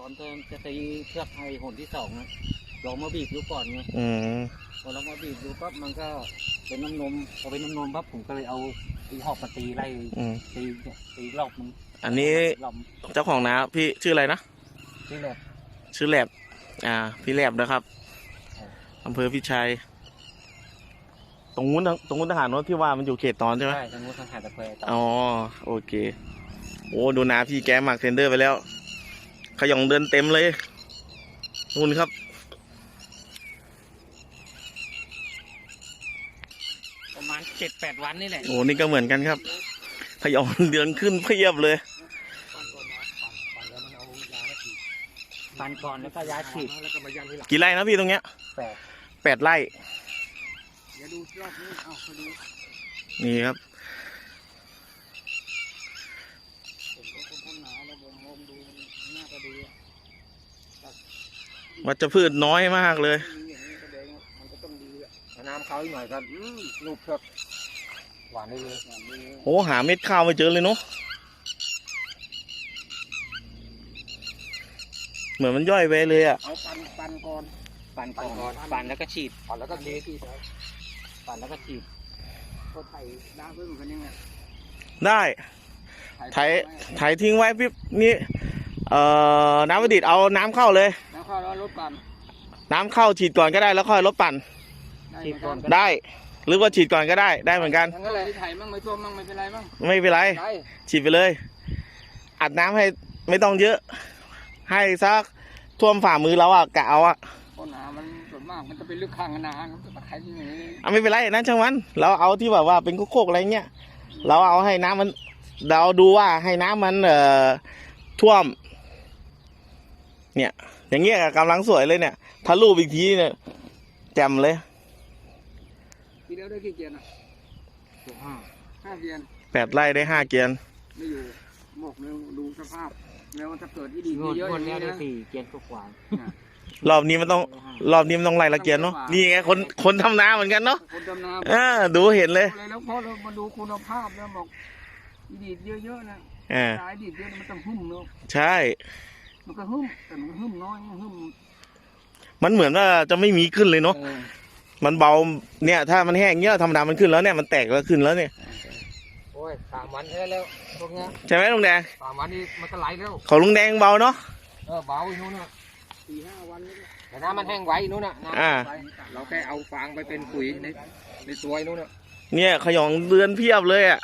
ตอนเติมจะตีเชือกไอ้หนที่สองนะลองมาบีบดูก่อนไงอืมพอเรามาบีบดูปั๊บมันก็เป็นน้ำนมพอเป็นน้ำนมปั๊บผมก็เลยเอาตีหอกมาตีไล่อืมตีเนี่ยตีรอบมันอันนี้รอบเจ้าของนาพี่ชื่ออะไรนะ ที่แหลบชื่อแหลบอ่า พี่แหลบนะครับอำเภอพิชัย ตรงนู้นตรงนู้นทหารโน้นที่ว่ามันอยู่เขตตอนใช่ไหมใช่ทางนู้นทางหาดตะแควต่ออ๋อ โอเค โอ้ ดูนาพี่แกหมักเทนเดอร์ไปแล้ว ขยองเดินเต็มเลย นู่นครับ ประมาณเจ็ดแปดวันนี่แหละ โอ้นี่ก็เหมือนกันครับ ขยองเดือนขึ้นเพียบเลย ปันก่อนแล้วก็ย้ายฉีดแล้วก็มายันทีหลังกี่ไร่นะพี่ตรงเนี้ยแปดแปดไร่ เดี๋ยวดูรอบนี้เอ้ามาดูนี่ครับ ผมก็คนทำหนาแล้วผมมองดู มันน่าจะดีอะวัชพืชน้อยมากเลย มีอย่างนี้แสดงว่ามันก็ต้องดีอะเอาน้ำเขาอีกหน่อยก็อืมลูกเชือกหวานได้เลยอย่างนี้โอ้หาเม็ดข้าวไม่เจอเลยเนาะเหมือนมันย่อยไปเลยอะเอาปันปันก่อน ปั่นก่อนปั่นแล้วก็ฉีด ปันแล้วก็เทที่ใส่ปั่นแล้วก็ฉีดเขาไถน้ำเพิ่มกันยังไงได้ ไถถ่ายทิ้งไว้พี่นี่ เอ่อน้ำประดิษฐ์เอาน้ำเข้าเลย น้ำเข้าแล้วรถปั่นน้ำเข้าฉีดก่อนก็ได้แล้วค่อยลดปั่นได้ฉีดก่อนเหมืก็ได้ หรือว่าฉีดก่อนก็ได้ได้เหมือนกัน ทั้งนั้นแหละที่ไถมั่งไม่ท่วมมั่งไม่เป็นไรมั่งไม่เป็นไร ได้ฉีดไปเลย อัดน้ำให้ไม่ต้องเยอะ ให้สักท่วมฝ่ามือเราอะกะเอาอะเพราะนามันส่วนมากมันจะเป็นลึกข้างนามันจะตะไคร้ที่อย่างนี้อะไม่เป็นไรนั่นช่างมันเราเอาที่แบบว่าเป็นโคกๆอะไรเงี้ยเราเอาให้น้ำมัน เราดูว่าให้น้ำมันเอ่อท่วม เนี่ย อย่างเงี้ยกำลังสวยเลยเนี่ย ถ้ารูปอีกทีเนี่ยแจ่มเลยทีเดียวได้กี่เกียร์อะสิบห้าห้าเกียร์แปดไร่ได้ห้าเกียนไม่อยู่บอกเร็วดูสภาพแล้วถ้าเกิดที่ดีงวดเยอะงอวดย่างเนี้ยนี้ได้นะสี่เกียนกว่ารอบนี้มันต้องรอบนี้มันต้องไล่ละเกียนเนาะนี่ไงคนคนทำนาเหมือนกันเนาะคนดำน้เออดูเห็นเลยำเลยแล้วพอเรามาดูคุณภาพแล้วบอกอีดีดเยอะๆนะเออสายดีดเยอะมันต้องหึ่มเนาะใช่ มันก็หึ่มแต่มันหึ่มน้อยมันหึ่มมันเหมือนว่าจะไม่มีขึ้นเลยเนาะเออมันเบา เนี่ย ถ้ามันแห้งเงี้ยธรรมดามันขึ้นแล้วเนี่ย มันแตกแล้วขึ้นแล้วเนี่ย โอ้ยสามวันแค่แล้วพวกเนี้ยใช่ไหมลุงแดงสามวันนี้มันก็ไหลแล้วของลุงแดงเบาเนาะ เออเบาอีกนู้นน่ะสี่ห้าวันนี้แต่น้ำมันแห้งไวอีกนู้นน่ะน้ำอ่าไวเราแค่เอาฟางไปเป็นปุ๋ยในในตัวอีกนู้นน่ะเนี่ยขยองเดือนเพียบเลยอะ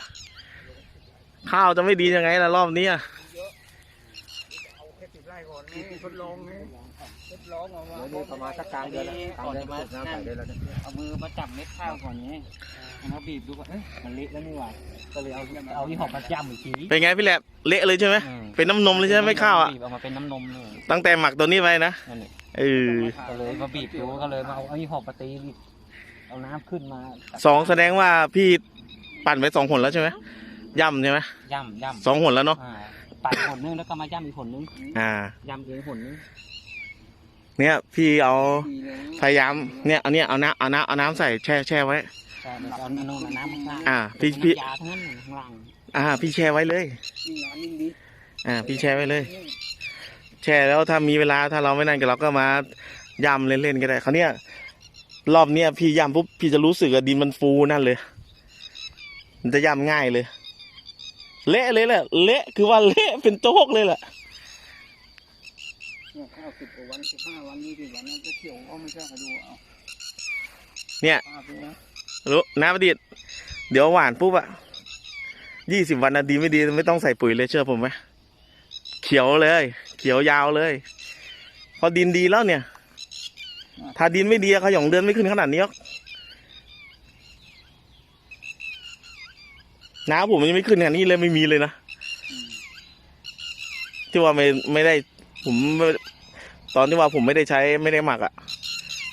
ข้าวจะไม่ดียังไงล่ะรอบนี้อะเอา แค่ติดไร่ก่อนนี่ทดลองนี่ทดลองเอามาเดี๋ยวนี้ประมาณสักกลางเดือนแล้วกลางเดือนมาน้ำใส่ได้แล้วเนี่ยเอามือมาจับเม็ดข้าวก่อนไงเอามาบีบดูว่าเอ๊ะมันเละแล้วนี่หว่าก็เลยเอาเอาที่หอกมาจ้ำอีกทีเป็นไงพี่แหลบเละเลยใช่ไหมอืมเป็นน้ำนมเลยใช่ไหมไม่ข้าวอะบีบออกมาเป็นน้ำนมเลยตั้งแต่หมักตัวนี้ไปนะนั่นแหละเออก็เลยมาบีบดูก็เลยมาเอาไอ้หอกมาตีบีบเอาน้ำขึ้นมาสองแสดงว่าพี่ปั่นไปสองหนแล้วใช่ไหมย่ำใช่ไหมย่ำย่ำสองหนแล้วเนาะอ่า ปั่นหนนึงแล้วก็มาย่ำอีกหนนึงอ่า ย่ำเองหนนึงเนี่ยพี่เอาดีเลยพยายามเนี่ยเอาเนี่ยเอาน้ำเอาน้ำเอาน้ำใส่แช่แช่ไว้ใช่แล้วก็เอาน้ำน้ำข้างล่างอ่าพี่พี่ น้ำยาทั้งนั้นข้างล่างอ่า พี่แช่ไว้เลย ยิ่งนานยิ่งดีอ่า พี่แช่ไว้เลย แช่แล้วถ้ามีเวลาถ้าเราไม่นั่นก็เราก็มาย่ำเล่นๆก็ได้เขาวเนี่ยรอบเนี้ยพี่ย่ำปุ๊บพี่จะรู้สึกว่าดินมันฟูนั่นเลย มันจะย่ำง่ายเลย เละเลยแหละเละคือว่าเละเป็นโจ๊กเลยแหละเนี่ยข้าวสิบกว่าวันสิบห้าวันนี้สิวันนั้นจะเที่ยวเอาไม่ใช่มาดูเอาเนี่ยภาพเลยนะรู้น้ำประดิษฐ์เดี๋ยวหวานปุ๊บอะยี่สิบวันนะดีไม่ดีไม่ต้องใส่ปุ๋ยเลยเชื่อผมไหมเขียวเลย เขียวยาวเลย พอดินดีแล้วเนี่ย ถ้าดินไม่ดีอะเขาหยองเดือนไม่ขึ้นขนาดนี้หรอก น้ำผมมันยังไม่ขึ้นขนาดนี้เลยไม่มีเลยนะอืมที่ว่าไม่ไม่ได้ ผมไม่ตอนที่ว่าผมไม่ได้ใช้ไม่ได้หมักอะ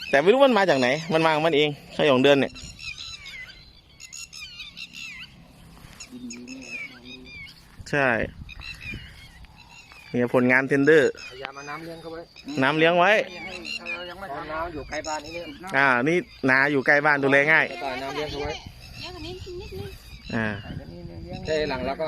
แต่ไม่รู้มันมาจากไหน มันมาของมันเองขยองเดือนเนี่ยดินดีนี่ใช่เนี่ยผลงานเทนเดอร์พยายามมาน้ำเลี้ยงเขาไว้น้ำเลี้ยงไว้ให้เรายังไม่ทำน้ำอยู่ใกล้บ้านนี่เนี่ยอ่านี่นาอยู่ใกล้บ้านดูแลง่ายต่อน้ำเลี้ยงเขาไว้เยอะกว่านี้นิดนึง อ่าเทหลังแล้วก็